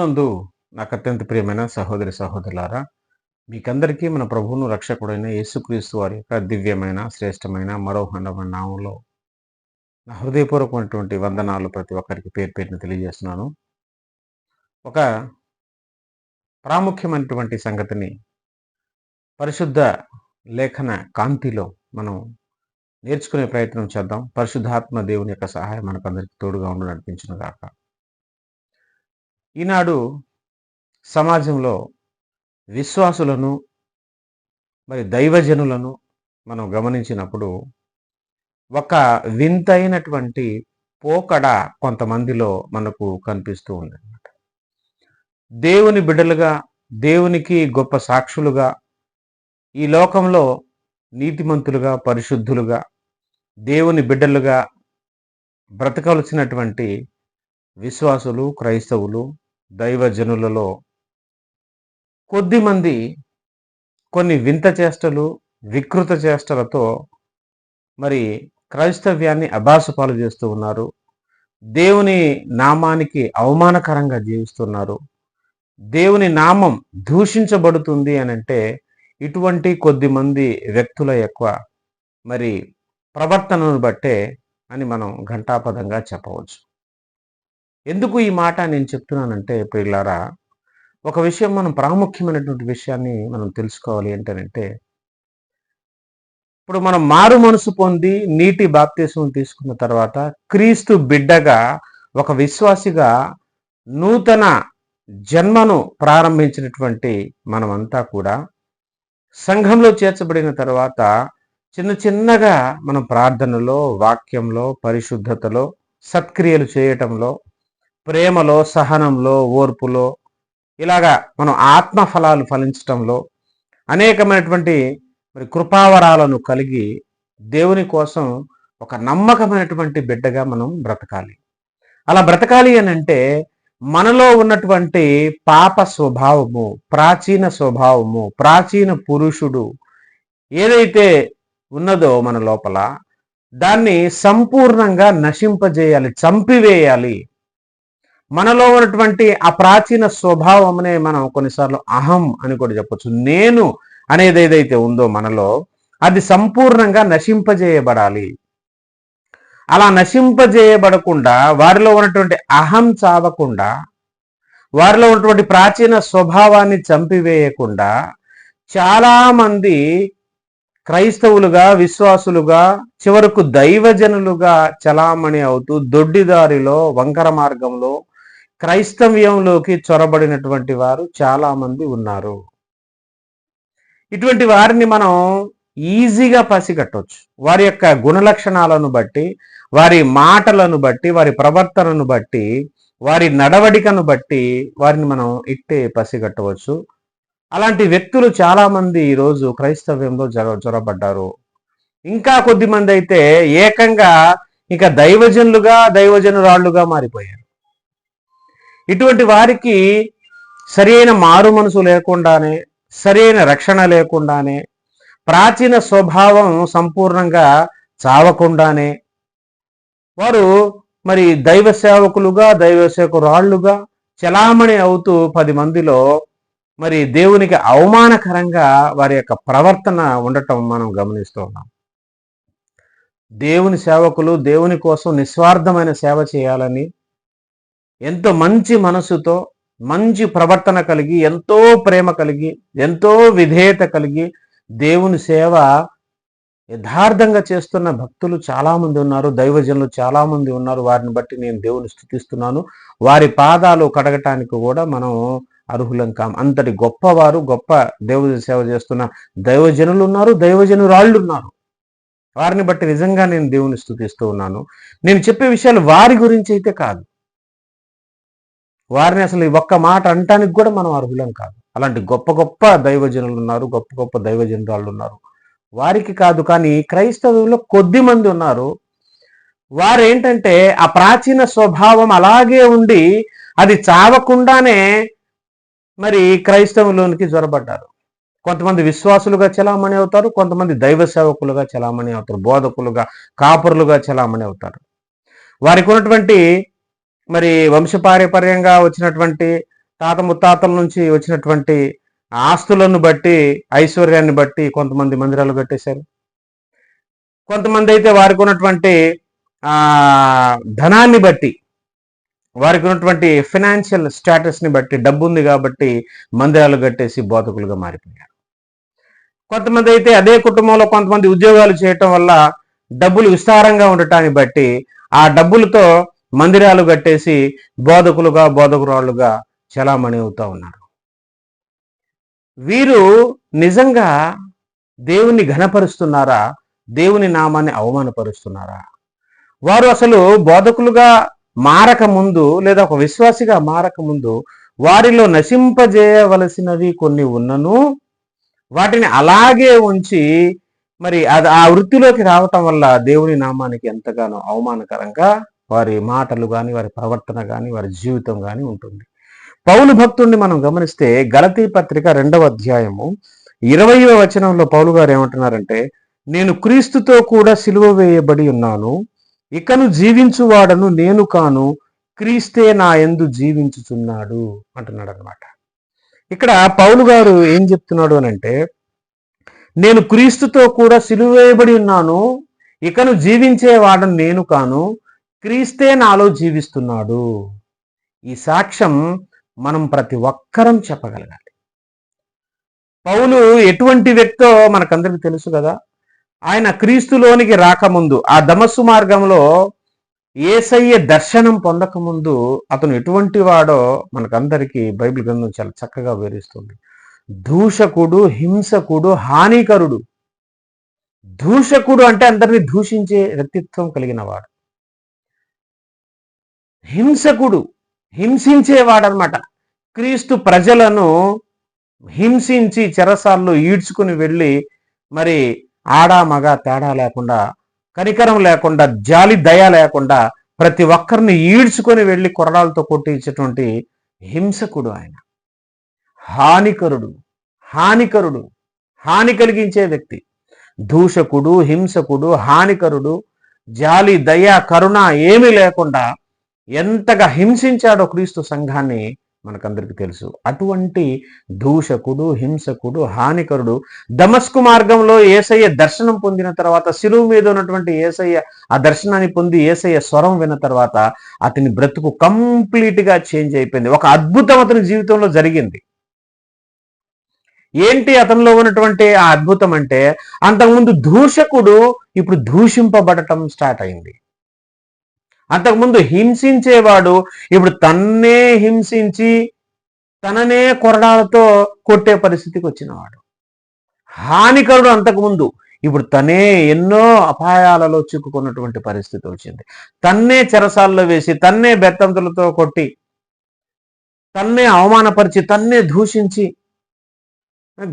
ప్రభునందు నాకు అత్యంత ప్రియమైన సహోదరి సహోదరులారా మీకందరికీ మన ప్రభువును రక్షకుడైన యేసుక్రీస్తు వారి యొక్క దివ్యమైన శ్రేష్టమైన మరోహండమైన నామంలో నా హృదయపూర్వకమైనటువంటి వందనాలు ప్రతి ఒక్కరికి పేరు పేరున తెలియజేస్తున్నాను. ఒక ప్రాముఖ్యమైనటువంటి సంగతిని పరిశుద్ధ లేఖన కాంతిలో మనం నేర్చుకునే ప్రయత్నం చేద్దాం. పరిశుద్ధాత్మ దేవుని యొక్క సహాయం మనకందరికి తోడుగా ఉండి నడిపించిన దాకా ఈనాడు సమాజంలో విశ్వాసులను మరి దైవజనులను మనం గమనించినప్పుడు ఒక వింతైనటువంటి పోకడ కొంతమందిలో మనకు కనిపిస్తూ ఉంది అన్నమాట దేవుని బిడ్డలుగా దేవునికి గొప్ప సాక్షులుగా ఈ లోకంలో నీతిమంతులుగా పరిశుద్ధులుగా దేవుని బిడ్డలుగా బ్రతకవలసినటువంటి విశ్వాసులు క్రైస్తవులు దైవజనులలో కొద్దిమంది కొన్ని వింత చేష్టలు వికృత చేష్టలతో మరి క్రైస్తవ్యాన్ని అభాసపాలు చేస్తూ ఉన్నారు. దేవుని నామానికి అవమానకరంగా జీవిస్తున్నారు. దేవుని నామం దూషించబడుతుంది అని అంటే ఇటువంటి కొద్దిమంది వ్యక్తుల యొక్క మరి ప్రవర్తనను బట్టే అని మనం ఘంటాపదంగా చెప్పవచ్చు. ఎందుకు ఈ మాట నేను చెప్తున్నానంటే పిల్లారా ఒక విషయం మనం ప్రాముఖ్యమైనటువంటి విషయాన్ని మనం తెలుసుకోవాలి ఏంటనంటే ఇప్పుడు మనం మారు మనసు పొంది నీటి బాప్తీసం తీసుకున్న తర్వాత క్రీస్తు బిడ్డగా ఒక విశ్వాసిగా నూతన జన్మను ప్రారంభించినటువంటి మనమంతా కూడా సంఘంలో చేర్చబడిన తర్వాత చిన్న చిన్నగా మనం ప్రార్థనలో వాక్యంలో పరిశుద్ధతలో సత్క్రియలు చేయటంలో ప్రేమలో సహనంలో ఓర్పులో ఇలాగా మనం ఆత్మ ఫలాలు ఫలించటంలో అనేకమైనటువంటి మరి కృపావరాలను కలిగి దేవుని కోసం ఒక నమ్మకమైనటువంటి బిడ్డగా మనం బ్రతకాలి. అలా బ్రతకాలి అని అంటే మనలో ఉన్నటువంటి పాప స్వభావము ప్రాచీన స్వభావము ప్రాచీన పురుషుడు ఏదైతే ఉన్నదో మన లోపల దాన్ని సంపూర్ణంగా నశింపజేయాలి చంపివేయాలి. మనలో ఉన్నటువంటి ఆ ప్రాచీన స్వభావమునే మనం కొన్నిసార్లు అహం అని కూడా చెప్పొచ్చు. నేను అనేది ఏదైతే ఉందో మనలో అది సంపూర్ణంగా నశింపజేయబడాలి. అలా నశింపజేయబడకుండా వారిలో ఉన్నటువంటి అహం చావకుండా వారిలో ఉన్నటువంటి ప్రాచీన స్వభావాన్ని చంపివేయకుండా చాలామంది క్రైస్తవులుగా విశ్వాసులుగా చివరకు దైవజనులుగా చలామణి అవుతూ దొడ్డిదారిలో వంకర మార్గంలో క్రైస్తవ్యంలోకి చొరబడినటువంటి వారు చాలా మంది ఉన్నారు. ఇటువంటి వారిని మనం ఈజీగా పసిగట్టవచ్చు వారి యొక్క గుణలక్షణాలను బట్టి వారి మాటలను బట్టి వారి ప్రవర్తనను బట్టి వారి నడవడికను బట్టి వారిని మనం ఇట్టే పసిగట్టవచ్చు. అలాంటి వ్యక్తులు చాలామంది ఈరోజు క్రైస్తవ్యంలో జర జొరబడ్డారు ఇంకా కొద్ది మంది అయితే ఏకంగా ఇక దైవజనులుగా దైవజనురాళ్ళుగా మారిపోయారు. ఇటువంటి వారికి సరైన మారు మనసు లేకుండానే సరైన రక్షణ లేకుండానే ప్రాచీన స్వభావం సంపూర్ణంగా చావకుండానే వారు మరి దైవ సేవకులుగా దైవ సేవకురాళ్ళుగా చలామణి అవుతూ పది మందిలో మరి దేవునికి అవమానకరంగా వారి యొక్క ప్రవర్తన ఉండటం మనం గమనిస్తూ ఉన్నాం. దేవుని సేవకులు దేవుని కోసం నిస్వార్థమైన సేవ చేయాలని ఎంతో మంచి మనసుతో మంచి ప్రవర్తన కలిగి ఎంతో ప్రేమ కలిగి ఎంతో విధేయత కలిగి దేవుని సేవ యథార్థంగా చేస్తున్న భక్తులు చాలామంది ఉన్నారు దైవజనులు చాలామంది ఉన్నారు. వారిని బట్టి నేను దేవుని స్థుతిస్తున్నాను. వారి పాదాలు కడగటానికి కూడా మనం అర్హులం కాం. అంతటి గొప్పవారు గొప్ప దేవుని సేవ చేస్తున్న దైవజనులు ఉన్నారు దైవజనురాళ్ళు ఉన్నారు. వారిని బట్టి నిజంగా నేను దేవుని స్థుతిస్తూ ఉన్నాను. నేను చెప్పే విషయాలు వారి గురించి అయితే కాదు. వారిని అసలు ఈ ఒక్క మాట అంటానికి కూడా మనం అర్హులం కాదు. అలాంటి గొప్ప గొప్ప దైవజనులు ఉన్నారు గొప్ప గొప్ప దైవజనురాళ్ళు ఉన్నారు. వారికి కాదు కానీ క్రైస్తవుల్లో కొద్ది మంది ఉన్నారు. వారు ఏంటంటే ఆ ప్రాచీన స్వభావం అలాగే ఉండి అది చావకుండానే మరి క్రైస్తవులోనికి జ్వరబడ్డారు కొంతమంది విశ్వాసులుగా చలామణి అవుతారు కొంతమంది దైవ సేవకులుగా చలామణి అవుతారు బోధకులుగా కాపురులుగా చలామణి అవుతారు. వారికి ఉన్నటువంటి మరి వంశపారపర్యంగా వచ్చినటువంటి తాత ముత్తాతల నుంచి వచ్చినటువంటి ఆస్తులను బట్టి ఐశ్వర్యాన్ని బట్టి కొంతమంది మందిరాలు కట్టేశారు. కొంతమంది అయితే వారికి ఉన్నటువంటి ధనాన్ని బట్టి వారికి ఉన్నటువంటి ఫినాన్షియల్ స్టేటస్ని బట్టి డబ్బు ఉంది కాబట్టి మందిరాలు కట్టేసి బోధకులుగా మారిపోయారు. కొంతమంది అయితే అదే కుటుంబంలో కొంతమంది ఉద్యోగాలు చేయటం వల్ల డబ్బులు విస్తారంగా ఉండటాన్ని బట్టి ఆ డబ్బులతో మందిరాలు కట్టేసి బోధకులుగా బోధకురాళ్ళుగా చలామణి అవుతా ఉన్నారు. వీరు నిజంగా దేవుని ఘనపరుస్తున్నారా? దేవుని నామాన్ని అవమానపరుస్తున్నారా? వారు అసలు బోధకులుగా మారక ముందు లేదా ఒక విశ్వాసిగా మారక ముందు వారిలో నశింపజేయవలసినవి కొన్ని ఉన్నను వాటిని అలాగే ఉంచి మరి అది ఆ వృత్తిలోకి రావటం వల్ల దేవుని నామానికి ఎంతగానో అవమానకరంగా వారి మాటలు కానీ వారి ప్రవర్తన కానీ వారి జీవితం కానీ ఉంటుంది. పౌలు భక్తుడిని మనం గమనిస్తే గలతీ పత్రిక రెండవ అధ్యాయము ఇరవయవ వచనంలో పౌలు గారు ఏమంటున్నారంటే నేను క్రీస్తుతో కూడా సిలువ వేయబడి ఉన్నాను. ఇకను జీవించువాడను నేను కాను. క్రీస్తే నా ఎందు జీవించుచున్నాడు అంటున్నాడు అనమాట ఇక్కడ పౌలు గారు ఏం చెప్తున్నాడు అని అంటే నేను క్రీస్తుతో కూడా సిలువేయబడి ఉన్నాను. ఇకను జీవించేవాడను నేను కాను. క్రీస్తే నాలో జీవిస్తున్నాడు. ఈ సాక్ష్యం మనం ప్రతి ఒక్కరం చెప్పగలగాలి. పౌలు ఎటువంటి వ్యక్తో మనకందరికి తెలుసు కదా? ఆయన క్రీస్తులోనికి రాకముందు ఆ దమస్సు మార్గంలో ఏసయ్య దర్శనం పొందకముందు అతను ఎటువంటి వాడో మనకందరికీ బైబిల్ గ్రంథం చాలా చక్కగా వివరిస్తుంది. దూషకుడు హింసకుడు హానికరుడు. దూషకుడు అంటే అందరినీ దూషించే వ్యక్తిత్వం కలిగిన వాడు. హింసకుడు హింసించేవాడనమాట. క్రీస్తు ప్రజలను హింసించి చెరసాల్లో ఈడ్చుకుని వెళ్ళి మరి ఆడా మగ తేడా లేకుండా కనికరం లేకుండా జాలి దయ లేకుండా ప్రతి ఒక్కరిని ఈడ్చుకొని వెళ్ళి కొరడాలతో కొట్టించేటువంటి హింసకుడు ఆయన. హానికరుడు హానికరుడు హాని కలిగించే వ్యక్తి. దూషకుడు హింసకుడు హానికరుడు జాలి దయ కరుణ ఏమీ లేకుండా ఎంతగా హింసించాడో క్రీస్తు సంఘాన్ని మనకందరికి తెలుసు. అటువంటి దూషకుడు హింసకుడు హానికరుడు దమస్కు మార్గంలో ఏసయ్య దర్శనం పొందిన తర్వాత శిలువు మీద ఉన్నటువంటి ఏసయ్య ఆ దర్శనాన్ని పొంది ఏసయ్య స్వరం విన్న తర్వాత అతని బ్రతుకు కంప్లీట్గా చేంజ్ అయిపోయింది. ఒక అద్భుతం అతని జీవితంలో జరిగింది. ఏంటి అతనిలో ఉన్నటువంటి ఆ అద్భుతం అంటే అంతకుముందు దూషకుడు ఇప్పుడు దూషింపబడటం స్టార్ట్ అయింది. అంతకుముందు హింసించేవాడు ఇప్పుడు తన్నే హింసించి తననే కొరడాలతో కొట్టే పరిస్థితికి వచ్చినవాడు. హానికరుడు అంతకుముందు ఇప్పుడు తనే ఎన్నో అపాయాలలో చిక్కుకున్నటువంటి పరిస్థితి వచ్చింది. తన్నే చెరసాల్లో వేసి తన్నే బెత్తంతులతో కొట్టి తన్నే అవమానపరిచి తన్నే దూషించి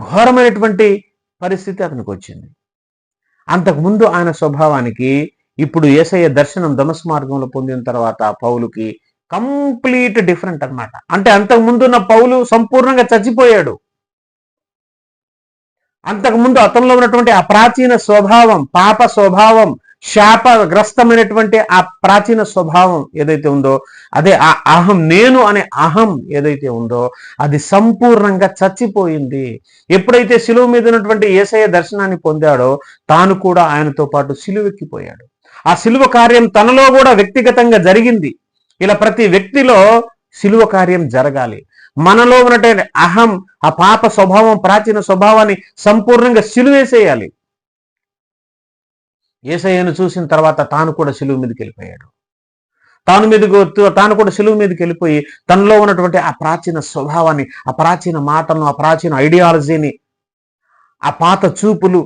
ఘోరమైనటువంటి పరిస్థితి అతనికి వచ్చింది. అంతకుముందు ఆయన స్వభావానికి ఇప్పుడు ఏసయ్య దర్శనం దమస్ మార్గంలో పొందిన తర్వాత పౌలుకి కంప్లీట్ డిఫరెంట్ అన్నమాట. అంటే అంతకు ముందున్న పౌలు సంపూర్ణంగా చచ్చిపోయాడు. అంతకుముందు అతనిలో ఉన్నటువంటి ఆ ప్రాచీన స్వభావం పాప స్వభావం శాపగ్రస్తమైనటువంటి ఆ ప్రాచీన స్వభావం ఏదైతే ఉందో అదే ఆ అహం నేను అనే అహం ఏదైతే ఉందో అది సంపూర్ణంగా చచ్చిపోయింది. ఎప్పుడైతే శిలువ మీద ఉన్నటువంటి ఏసయ దర్శనాన్ని పొందాడో తాను కూడా ఆయనతో పాటు సిలువెక్కిపోయాడు ఆ సిలువ కార్యం తనలో కూడా వ్యక్తిగతంగా జరిగింది. ఇలా ప్రతి వ్యక్తిలో సిలువ కార్యం జరగాలి. మనలో ఉన్నటువంటి అహం ఆ పాప స్వభావం ప్రాచీన స్వభావాన్ని సంపూర్ణంగా సిలువేసేయాలి ఏసయ్యను చూసిన తర్వాత తాను కూడా సిలువు మీదకి వెళ్ళిపోయాడు. తాను మీదకు తాను కూడా సిలువు మీదకి వెళ్ళిపోయి తనలో ఉన్నటువంటి ఆ ప్రాచీన స్వభావాన్ని ఆ ప్రాచీన మాటలను ఆ ప్రాచీన ఐడియాలజీని ఆ పాత చూపులు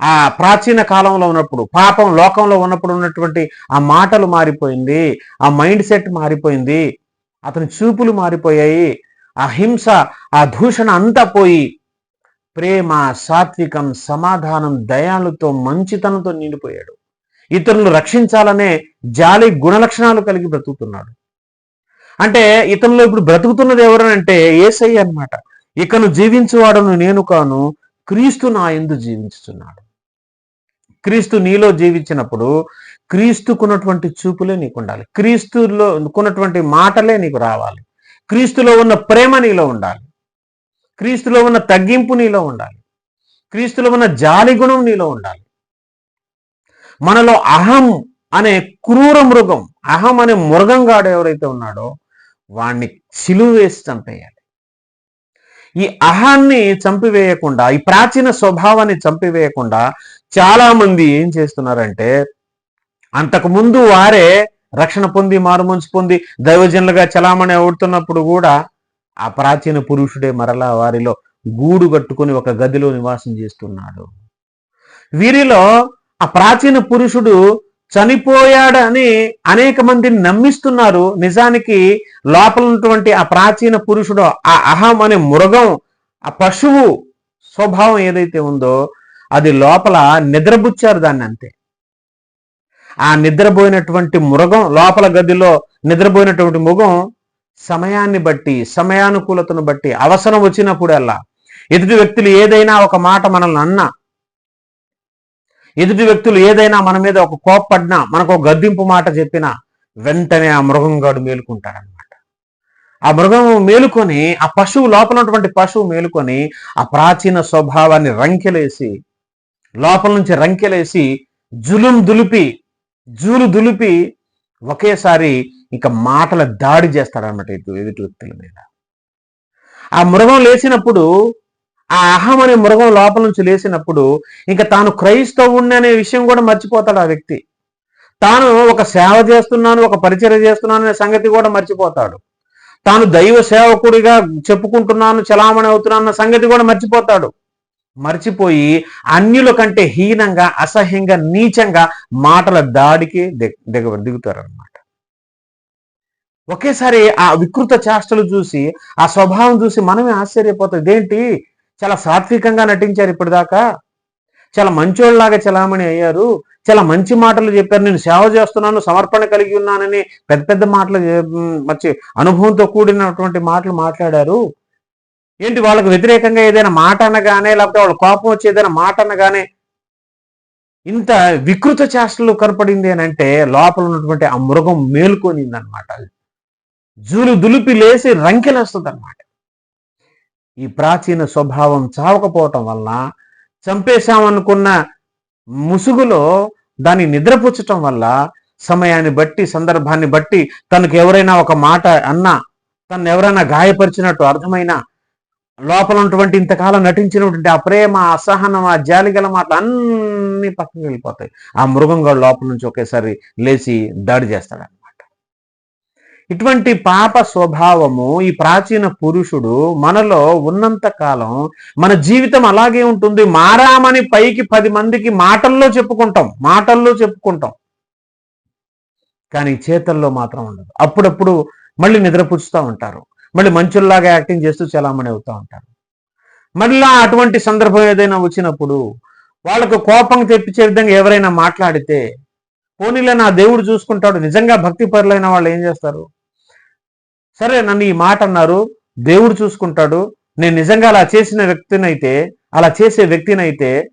ఆ ప్రాచీన కాలంలో ఉన్నప్పుడు పాపం లోకంలో ఉన్నప్పుడు ఉన్నటువంటి ఆ మాటలు మారిపోయింది ఆ మైండ్ సెట్ మారిపోయింది అతని చూపులు మారిపోయాయి ఆ హింస ఆ దూషణ అంతా పోయి ప్రేమ సాత్వికం సమాధానం దయాలతో మంచితనంతో నిండిపోయాడు. ఇతరులను రక్షించాలనే జాలి గుణలక్షణాలు కలిగి బ్రతుకుతున్నాడు. అంటే ఇతనిలో ఇప్పుడు బ్రతుకుతున్నది ఎవరనంటే ఏసై అన్నమాట. ఇకను జీవించువాడను నేను కాను క్రీస్తు నా ఎందు జీవించుతున్నాడు క్రీస్తు నీలో జీవించినప్పుడు క్రీస్తుకున్నటువంటి చూపులే నీకు ఉండాలి క్రీస్తులో ఉన్నటువంటి మాటలే నీకు రావాలి. క్రీస్తులో ఉన్న ప్రేమ నీలో ఉండాలి. క్రీస్తులో ఉన్న తగ్గింపు నీలో ఉండాలి. క్రీస్తులో ఉన్న జాలి గుణం నీలో ఉండాలి. మనలో అహం అనే క్రూర మృగం అహం అనే మృగంగాడు ఎవరైతే ఉన్నాడో వాణ్ణి చిలువేసి వేసి చంపేయాలి. ఈ అహాన్ని చంపివేయకుండా ఈ ప్రాచీన స్వభావాన్ని చంపివేయకుండా చాలా మంది ఏం చేస్తున్నారంటే అంతకు ముందు వారే రక్షణ పొంది మారుమనిసి పొంది దైవజనులుగా చలామణి అవుతున్నప్పుడు కూడా ఆ ప్రాచీన పురుషుడే మరలా వారిలో గూడు కట్టుకొని ఒక గదిలో నివాసం చేస్తున్నాడు. వీరిలో ఆ ప్రాచీన పురుషుడు చనిపోయాడని అనేక మందిని నమ్మిస్తున్నారు. నిజానికి లోపల ఉన్నటువంటి ఆ ప్రాచీన పురుషుడు ఆ అహం అనే మృగం ఆ పశువు స్వభావం ఏదైతే ఉందో అది లోపల నిద్రబుచ్చారు దాన్ని అంతే. ఆ నిద్రపోయినటువంటి మృగం లోపల గదిలో నిద్రపోయినటువంటి మృగం సమయాన్ని బట్టి సమయానుకూలతను బట్టి అవసరం వచ్చినప్పుడల్లా ఎదుటి వ్యక్తులు ఏదైనా ఒక మాట మనల్ని అన్నా ఎదుటి వ్యక్తులు ఏదైనా మన మీద ఒక కోప్పడినా మనకు ఒక గద్దింపు మాట చెప్పినా వెంటనే ఆ మృగంగాడు మేలుకుంటాడనమాట ఆ మృగం మేలుకొని ఆ పశువు లోపల ఉన్నటువంటి పశువు మేలుకొని ఆ ప్రాచీన స్వభావాన్ని రంకెలేసి లోపల నుంచి రంకెలేసి జులుం దులిపి జూలు దులిపి ఒకేసారి ఇక మాటల దాడి చేస్తాడనమాట ఎదుటి ఎదుటి వ్యక్తుల మీద. ఆ మృగం లేచినప్పుడు ఆ అహం అనే మృగం లోపల నుంచి లేచినప్పుడు ఇంకా తాను క్రైస్తవుణ్ణి అనే విషయం కూడా మర్చిపోతాడు ఆ వ్యక్తి. తాను ఒక సేవ చేస్తున్నాను ఒక పరిచయం చేస్తున్నాను అనే సంగతి కూడా మర్చిపోతాడు. తాను దైవ సేవకుడిగా చెప్పుకుంటున్నాను చలామణి అవుతున్నాను అన్న సంగతి కూడా మర్చిపోతాడు. మర్చిపోయి అన్యుల కంటే హీనంగా అసహ్యంగా నీచంగా మాటల దాడికి దిగ దిగుతారనమాట ఒకేసారి ఆ వికృత చేష్టలు చూసి ఆ స్వభావం చూసి మనమే ఆశ్చర్యపోతాం. ఇదేంటి? చాలా సాత్వికంగా నటించారు ఇప్పటిదాకా. చాలా మంచోళ్ళలాగా చలామణి అయ్యారు. చాలా మంచి మాటలు చెప్పారు. నేను సేవ చేస్తున్నాను సమర్పణ కలిగి ఉన్నానని పెద్ద పెద్ద మాటలు మంచి అనుభవంతో కూడినటువంటి మాటలు మాట్లాడారు. ఏంటి వాళ్ళకు వ్యతిరేకంగా ఏదైనా మాట అనగానే లేకపోతే వాళ్ళ కోపం వచ్చి ఏదైనా మాట అనగానే ఇంత వికృత చేష్టలు కనపడింది అని అంటే లోపల ఉన్నటువంటి ఆ మృగం మేలుకొనింది అనమాట జూలు దులిపి లేసి రంకెలేస్తుంది అనమాట ఈ ప్రాచీన స్వభావం చావకపోవటం వలన చంపేశామనుకున్న ముసుగులో దాన్ని నిద్రపుచ్చటం వల్ల సమయాన్ని బట్టి సందర్భాన్ని బట్టి తనకు ఎవరైనా ఒక మాట అన్నా తను ఎవరైనా గాయపరిచినట్టు అర్థమైనా లోపల ఉన్నటువంటి ఇంతకాలం నటించినటువంటి ఆ ప్రేమ అసహనం ఆ జాలిగల మాటలు అన్ని పక్కకి వెళ్ళిపోతాయి. ఆ మృగంగా లోపల నుంచి ఒకేసారి లేచి దాడి చేస్తాడు ఇటువంటి పాప స్వభావము ఈ ప్రాచీన పురుషుడు మనలో ఉన్నంత కాలం మన జీవితం అలాగే ఉంటుంది. మారామని పైకి పది మందికి మాటల్లో చెప్పుకుంటాం. మాటల్లో చెప్పుకుంటాం. కానీ చేతల్లో మాత్రం ఉండదు. అప్పుడప్పుడు మళ్ళీ నిద్రపుచ్చుతూ ఉంటారు. మళ్ళీ మంచుల్లాగా యాక్టింగ్ చేస్తూ చలామణి అవుతూ ఉంటారు. మళ్ళా అటువంటి సందర్భం ఏదైనా వచ్చినప్పుడు వాళ్ళకు కోపం తెప్పించే విధంగా ఎవరైనా మాట్లాడితే పోనీలే నా దేవుడు చూసుకుంటాడు. నిజంగా భక్తి పరులైన వాళ్ళు ఏం చేస్తారు? సరే నన్ను ఈ మాట అన్నారు. దేవుడు చూసుకుంటాడు. నేను నిజంగా అలా చేసిన వ్యక్తినైతే అలా చేసే వ్యక్తినైతే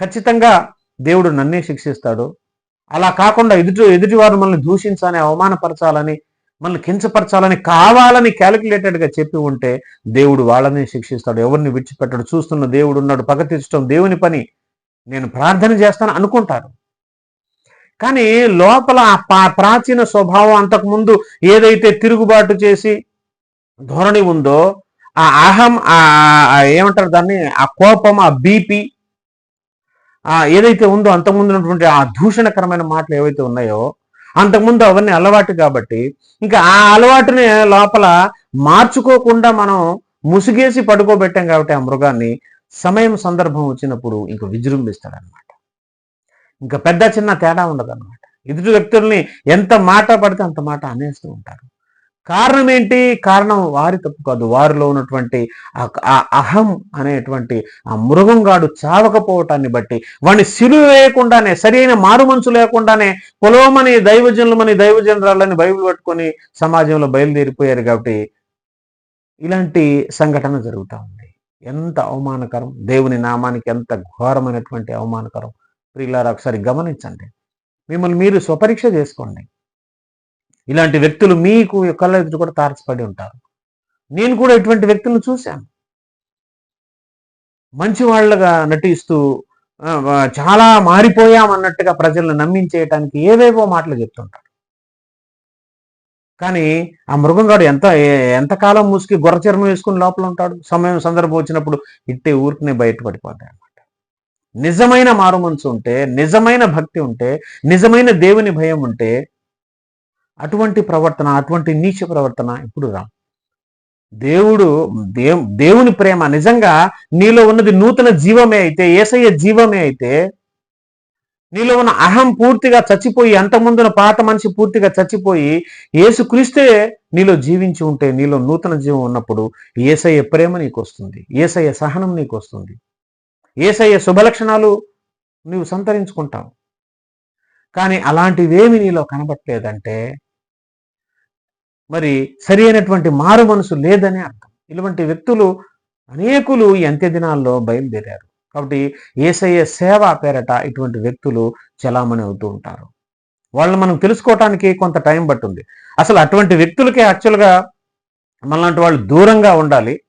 ఖచ్చితంగా దేవుడు నన్నే శిక్షిస్తాడు. అలా కాకుండా ఎదుటి ఎదుటివారు మనల్ని దూషించాలని అవమానపరచాలని మనల్ని కించపరచాలని కావాలని క్యాలిక్యులేటెడ్గా చెప్పి ఉంటే దేవుడు వాళ్ళని శిక్షిస్తాడు. ఎవరిని విడిచిపెట్టాడు. చూస్తున్న దేవుడు ఉన్నాడు. పగ తీర్చడం దేవుని పని. నేను ప్రార్థన చేస్తాను అనుకుంటారు. కానీ లోపల ఆ ప్రాచీన స్వభావం అంతకుముందు ఏదైతే తిరుగుబాటు చేసి ధోరణి ఉందో ఆ అహం ఆ ఏమంటారు దాన్ని? ఆ కోపం ఆ బీపీ ఆ ఏదైతే ఉందో అంతకుముందు ఉన్నటువంటి ఆ దూషణకరమైన మాటలు ఏవైతే ఉన్నాయో అంతకుముందు అవన్నీ అలవాటు కాబట్టి ఇంకా ఆ అలవాటుని లోపల మార్చుకోకుండా మనం ముసిగేసి పడుకోబెట్టాం కాబట్టి ఆ మృగాన్ని సమయం సందర్భం వచ్చినప్పుడు ఇంక విజృంభిస్తాడనమాట ఇంకా పెద్ద చిన్న తేడా ఉండదు అనమాట ఎదుటి వ్యక్తుల్ని ఎంత మాట పడితే అంత మాట అనేస్తూ ఉంటారు. కారణం ఏంటి? కారణం వారి తప్పు కాదు. వారిలో ఉన్నటువంటి ఆ అహం అనేటువంటి ఆ మృగంగాడు చావకపోవటాన్ని బట్టి వాడిని సిలువ వేయకుండానే సరైన మారు మనసు లేకుండానే పొలవమని దైవజనులమని దైవజనరాలని బైబిల్ పట్టుకొని సమాజంలో బయలుదేరిపోయారు కాబట్టి ఇలాంటి సంఘటన జరుగుతూ ఉంది. ఎంత అవమానకరం. దేవుని నామానికి ఎంత ఘోరమైనటువంటి అవమానకరం. ప్రియులారా ఒకసారి గమనించండి. మిమ్మల్ని మీరు స్వపరీక్ష చేసుకోండి. ఇలాంటి వ్యక్తులు మీకు కళ్ళ ఎదురు కూడా తారసపడి ఉంటారు. నేను కూడా ఇటువంటి వ్యక్తులను చూశాను. మంచి వాళ్ళగా నటిస్తూ చాలా మారిపోయామన్నట్టుగా ప్రజలను నమ్మించేయటానికి ఏవేవో మాటలు చెప్తుంటారు. కానీ ఆ మృగంగాడు ఎంత ఎంతకాలం మూసుకి గొర్రచర్మం వేసుకుని లోపల ఉంటాడు? సమయం సందర్భం వచ్చినప్పుడు ఇట్టే ఊరికి బయట పడిపోతాడు నిజమైన మారుమనసు ఉంటే నిజమైన భక్తి ఉంటే నిజమైన దేవుని భయం ఉంటే అటువంటి ప్రవర్తన అటువంటి నీచ ప్రవర్తన ఇప్పుడు రా దేవుడు దే దేవుని ప్రేమ నిజంగా నీలో ఉన్నది నూతన జీవమే అయితే ఏసయ్య జీవమే అయితే నీలో ఉన్న అహం పూర్తిగా చచ్చిపోయి అంతకుముందున పాత మనిషి పూర్తిగా చచ్చిపోయి ఏసుక్రీస్తే నీలో జీవించి ఉంటే నీలో నూతన జీవం ఉన్నప్పుడు ఏసయ్య ప్రేమ నీకు వస్తుంది ఏసయ్య సహనం నీకు వస్తుంది ఏసయ్య శుభలక్షణాలు నువ్వు సంతరించుకుంటావు. కానీ అలాంటివేమి నీలో కనబట్టలేదంటే మరి సరి అయినటువంటి మారు మనసు లేదని అర్థం. ఇటువంటి వ్యక్తులు అనేకులు ఎంత అంత్య దినాల్లో బయలుదేరారు. కాబట్టి ఏసయ్య సేవ పేరట ఇటువంటి వ్యక్తులు చలామణి అవుతూ ఉంటారు. వాళ్ళని మనం తెలుసుకోవటానికి కొంత టైం పట్టుంది. అసలు అటువంటి వ్యక్తులకి యాక్చువల్గా మనలాంటి వాళ్ళు దూరంగా ఉండాలి.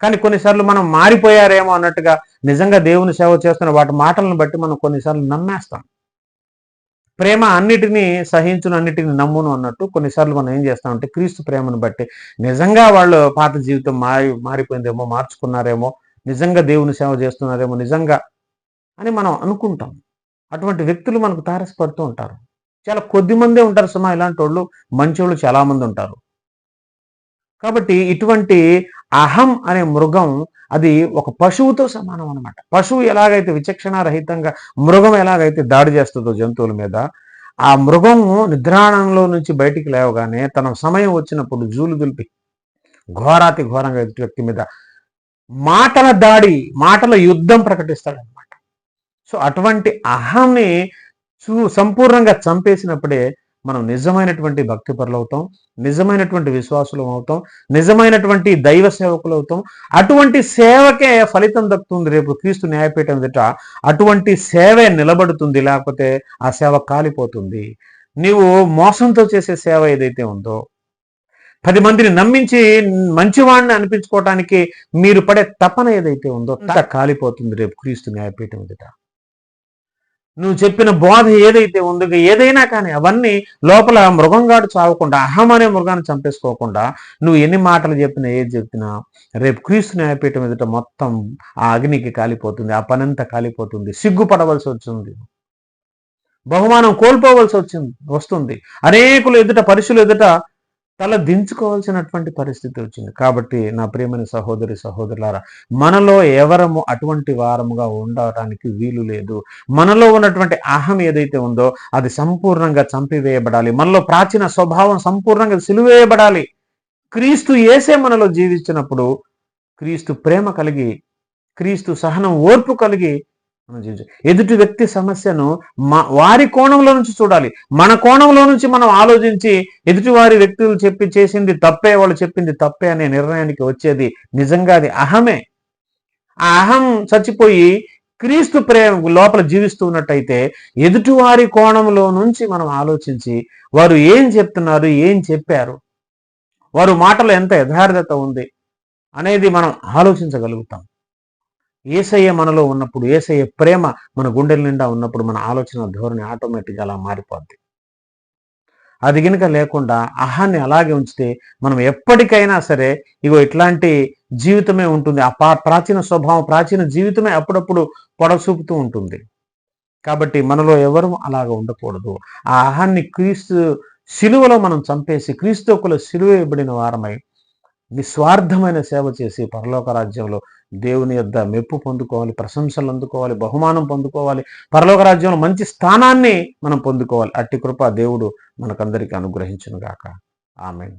కానీ కొన్నిసార్లు మనం మారిపోయారేమో అన్నట్టుగా నిజంగా దేవుని సేవ చేస్తున్న వాటి మాటలను బట్టి మనం కొన్నిసార్లు నమ్మేస్తాం. ప్రేమ అన్నిటినీ సహించును అన్నిటిని నమ్మును అన్నట్టు కొన్నిసార్లు మనం ఏం చేస్తామంటే క్రీస్తు ప్రేమను బట్టి నిజంగా వాళ్ళు పాత జీవితం మారి మారిపోయిందేమో మార్చుకున్నారేమో నిజంగా దేవుని సేవ చేస్తున్నారేమో నిజంగా అని మనం అనుకుంటాం. అటువంటి వ్యక్తులు మనకు తారసపడుతూ ఉంటారు. చాలా కొద్ది మందే ఉంటారు. సుమా ఇలాంటి వాళ్ళు మంచి వాళ్ళు చాలా మంది ఉంటారు. కాబట్టి ఇటువంటి అహం అనే మృగం అది ఒక పశువుతో సమానం అన్నమాట. పశువు ఎలాగైతే విచక్షణారహితంగా మృగం ఎలాగైతే దాడి చేస్తుందో జంతువుల మీద ఆ మృగం నిద్రాణంలో నుంచి బయటికి లేవగానే తన సమయం వచ్చినప్పుడు జూలు దులిపి ఘోరాతి ఘోరంగా ఎదుటి వ్యక్తి మీద మాటల దాడి మాటల యుద్ధం ప్రకటిస్తాడనమాట సో అటువంటి అహంని సంపూర్ణంగా చంపేసినప్పుడే మనం నిజమైనటువంటి భక్తి పరులు అవుతాం నిజమైనటువంటి విశ్వాసులం అవుతాం నిజమైనటువంటి దైవ సేవకులు అవుతాం. అటువంటి సేవకే ఫలితం దక్కుతుంది రేపు క్రీస్తు న్యాయపీఠం ఎదుట. అటువంటి సేవే నిలబడుతుంది లేకపోతే ఆ సేవ కాలిపోతుంది. నీవు మోసంతో చేసే సేవ ఏదైతే ఉందో పది మందిని నమ్మించి మంచివాడిని అనిపించుకోవటానికి మీరు పడే తపన ఏదైతే ఉందో కాలిపోతుంది రేపు క్రీస్తు న్యాయపీఠం ఎదుట. నువ్వు చెప్పిన బోధ ఏదైతే ఉందో ఏదైనా కానీ అవన్నీ లోపల మృగంగాడు చావకుండా అహం అనే మృగాన్ని చంపేసుకోకుండా నువ్వు ఎన్ని మాటలు చెప్పినా ఏది చెప్పినా రేపు క్రీస్తు న్యాయపీఠం ఎదుట మొత్తం ఆ అగ్నికి కాలిపోతుంది ఆ పనంతా కాలిపోతుంది సిగ్గుపడవలసి వచ్చింది. బహుమానం కోల్పోవలసి వచ్చింది వస్తుంది. అనేకులు ఎదుట పరుషులు ఎదుట తల దించుకోవాల్సినటువంటి పరిస్థితి వచ్చింది. కాబట్టి నా ప్రియమైన సహోదరి సహోదరులారా మనలో ఎవరము అటువంటి వారముగా ఉండటానికి వీలు లేదు. మనలో ఉన్నటువంటి అహం ఏదైతే ఉందో అది సంపూర్ణంగా చంపివేయబడాలి. మనలో ప్రాచీన స్వభావం సంపూర్ణంగా సిలువేయబడాలి. క్రీస్తు ఏసే మనలో జీవించినప్పుడు క్రీస్తు ప్రేమ కలిగి క్రీస్తు సహనం ఓర్పు కలిగి మనం జీవించాలి ఎదుటి వ్యక్తి సమస్యను మా వారి కోణంలో నుంచి చూడాలి. మన కోణంలో నుంచి మనం ఆలోచించి ఎదుటి వారి వ్యక్తులు చెప్పి చేసింది తప్పే వాళ్ళు చెప్పింది తప్పే అనే నిర్ణయానికి వచ్చేది నిజంగా అది అహమే. ఆ అహం చచ్చిపోయి క్రీస్తు ప్రేమ లోపల జీవిస్తూ ఉన్నట్టయితే ఎదుటివారి కోణంలో నుంచి మనం ఆలోచించి వారు ఏం చెప్తున్నారు ఏం చెప్పారు వారు మాటలో ఎంత యథార్థత ఉంది అనేది మనం ఆలోచించగలుగుతాం. ఏసయ్య మనలో ఉన్నప్పుడు ఏసయ్య ప్రేమ మన గుండెల నిండా ఉన్నప్పుడు మన ఆలోచన ధోరణి ఆటోమేటిక్గా అలా మారిపోద్ది. అది గనుక లేకుండా అహాన్ని అలాగే ఉంచితే మనం ఎప్పటికైనా సరే ఇగో ఇట్లాంటి జీవితమే ఉంటుంది. ఆ పా- ప్రాచీన స్వభావం ప్రాచీన జీవితమే అప్పుడప్పుడు పొడసూపుతూ ఉంటుంది. కాబట్టి మనలో ఎవరు అలాగ ఉండకూడదు. ఆ అహాన్ని క్రీస్తు సిలువలో మనం చంపేసి క్రీస్తుకుల సిలువ ఇవ్వబడిన వారమై నిస్వార్థమైన సేవ చేసి పరలోక రాజ్యంలో దేవుని యొద్ద మెప్పు పొందుకోవాలి ప్రశంసలు అందుకోవాలి బహుమానం పొందుకోవాలి. పరలోక రాజ్యంలో మంచి స్థానాన్ని మనం పొందుకోవాలి. అట్టి కృప దేవుడు మనకందరికీ అనుగ్రహించను గాక ఆమె